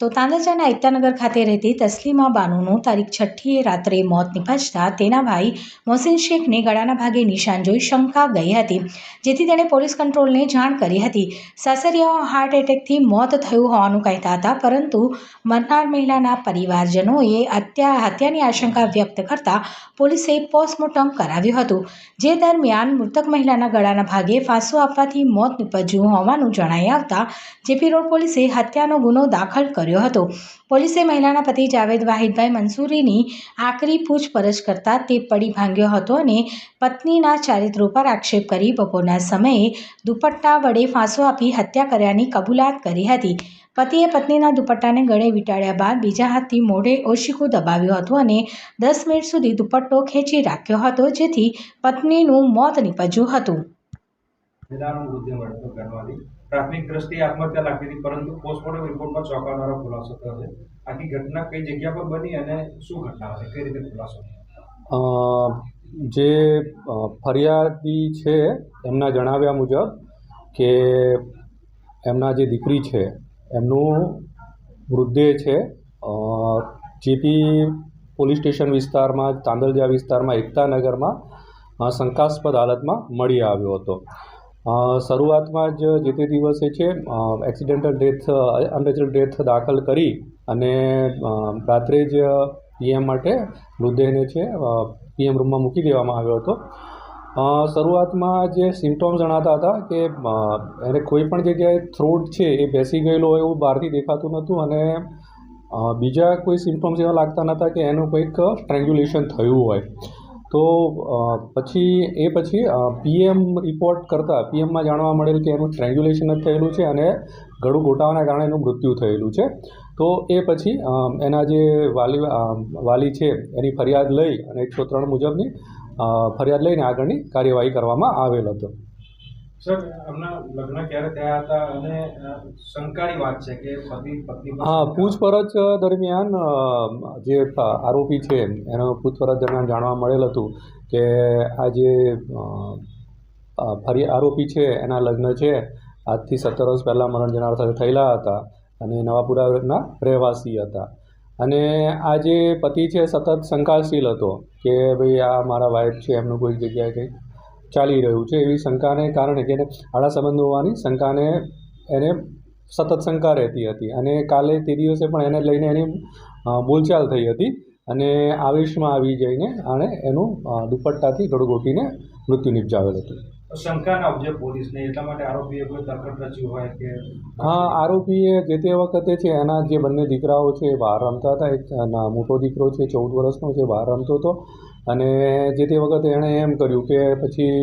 તો તાંદલજાના એકતાનગર ખાતે રહેતી તસ્લીમા બાનુનું તારીખ છઠ્ઠીએ રાત્રે મોત નિપજતા તેના ભાઈ મોહસિન શેખને ગળાના ભાગે નિશાન જોઈ શંકા ગઈ હતી, જેથી તેણે પોલીસ કંટ્રોલને જાણ કરી હતી. સાસરિયાઓ હાર્ટ એટેકથી મોત થયું હોવાનું કહેતા હતા, પરંતુ મરનાર મહિલાના પરિવારજનોએ હત્યા, હત્યાની આશંકા વ્યક્ત કરતા પોલીસે પોસ્ટમોર્ટમ કરાવ્યું હતું, જે દરમિયાન મૃતક મહિલાના ગળાના ભાગે ફાંસો આપવાથી મોત નિપજ્યું હોવાનું જણાઈ આવતા, જેપી રોડ પોલીસે હત્યાનો ગુનો દાખલ કર્યો હતો. પોલીસે મહિલાના પતિ જાવેદ વાહિદભાઈ મંસૂરીની આકરી પૂછપરછ કરતા તે પડી ભાંગ્યો હતો અને પત્નીના ચારિત્ર ઉપર આક્ષેપ કરી બપોરના સમયે દુપટ્ટા વડે ફાંસો આપી હત્યા કર્યાની કબૂલાત કરી હતી. પતિએ પત્નીના દુપટ્ટાને ગળે વીંટાળ્યા બાદ બીજા હાથથી મોઢે ઓશિકું દબાવ્યું હતું અને દસ મિનિટ સુધી દુપટ્ટો ખેંચી રાખ્યો હતો, જેથી પત્નીનું મોત નીપજ્યું હતું. મહિલાનો મૃતદેહ મળતો ઘરમાંથી. પ્રાથમિક દ્રષ્ટિએ આત્મહત્યા લાગતી હતી, પરંતુ પોસ્ટમોર્ટમ રિપોર્ટમાં ચોંકાવનારો ખુલાસો થયો છે. આખી ઘટના કઈ જગ્યા પર બની અને શું ઘટના હતી કઈ રીતે ખુલાસો જે ફરિયાદી છે, એમના જણાવ્યા મુજબ કે એમના જે દીકરી છે, એમનું મૃતદેહ છે. જીપી પોલીસ સ્ટેશન વિસ્તારમાં, તાંદલજા વિસ્તારમાં એકતાનગરમાં શંકાસ્પદ હાલતમાં મળી આવ્યો હતો. શરૂઆતમાં જ જે તે દિવસે છે એક્સિડેન્ટલ ડેથ અનનેચરલ ડેથ દાખલ કરી અને રાત્રે જ પીએમ માટે મૃતદેહને છે પીએમ રૂમમાં મૂકી દેવામાં આવ્યો હતો. શરૂઆતમાં જે સિમ્ટોમ્સ જણાતા હતા કે એને કોઈ પણ જગ્યાએ થ્રોટ છે એ બેસી ગયેલો હોય એવું બહારથી દેખાતું નહોતું અને બીજા કોઈ સિમ્ટોમ્સ એવા લાગતા નહોતા કે એનું કંઈક સ્ટ્રેન્ગ્યુલેશન થયું હોય. તો પછી, એ પછી પીએમ રિપોર્ટ કરતાં, પીએમમાં જાણવા મળેલ કે એનું ટ્રેન્ગ્યુલેશન જ થયેલું છે અને ગળું ઘોટાવાના કારણે એનું મૃત્યુ થયેલું છે. તો, એ પછી એના જે વાલી વાલી છે, એની ફરિયાદ લઈ અને એકસો ત્રણ મુજબની ફરિયાદ લઈને આગળની કાર્યવાહી કરવામાં આવેલ હતો. વાત છે કે હા, પૂછપરછ દરમિયાન જે આરોપી છે, એનો પૂછપરછ દરમિયાન જાણવા મળેલ હતું કે આ જે ફરી આરોપી છે, એના લગ્ન છે, આજથી સત્તર વર્ષ પહેલાં મરણ જનાર સાથે થયેલા હતા અને નવાપુરાના રહેવાસી હતા. અને આ જે પતિ છે, સતત શંકાશીલ હતો કે ભાઈ આ મારા વાઈફ છે, એમનું કોઈ જગ્યાએ કંઈક ચાલી રહ્યું છે એવી શંકાને કારણે કે એને આડા સંબંધ હોવાની શંકાને એને સતત શંકા રહેતી હતી. અને કાલે તે દિવસે પણ એને લઈને એની બોલચાલ થઈ હતી. અને આવેશમાં આવી જઈને આણે એનું દુપટ્ટાથી ગળું ગોટીને મૃત્યુ નિપજાવેલ હતું. શંકા ઉપજે પોલીસને એટલા માટે આરોપીએ કોઈ તરકટ રચ્યું હોય કે? હા આરોપીએ જે તે વખતે છે એના જે બંને દીકરાઓ છે બહાર રમતા હતા. એક મોટો દીકરો છે ચૌદ વર્ષનો છે બહાર રમતો હતો. અને જે તે વખતે એણે એમ કર્યું કે પછી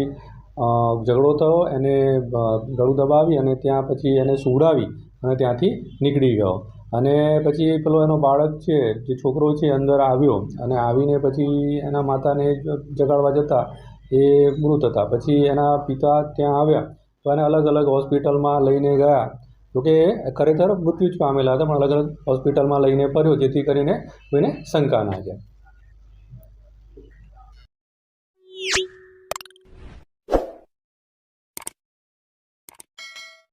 ઝઘડો થયો એને ગળું દબાવી અને ત્યાં પછી એને સુવડાવી અને ત્યાંથી નીકળી ગયો. અને પછી પેલો એનો બાળક છે, જે છોકરો છે, અંદર આવ્યો અને આવીને પછી એના માતાને જગાડવા જતા એ મૃત હતા. પછી એના પિતા ત્યાં આવ્યા તો એને અલગ અલગ હોસ્પિટલમાં લઈને ગયા. જોકે ખરેખર મૃત્યુ જ પામેલા હતા, પણ અલગ અલગ હોસ્પિટલમાં લઈને ફર્યો, જેથી કરીને કોઈને શંકા ના જાય.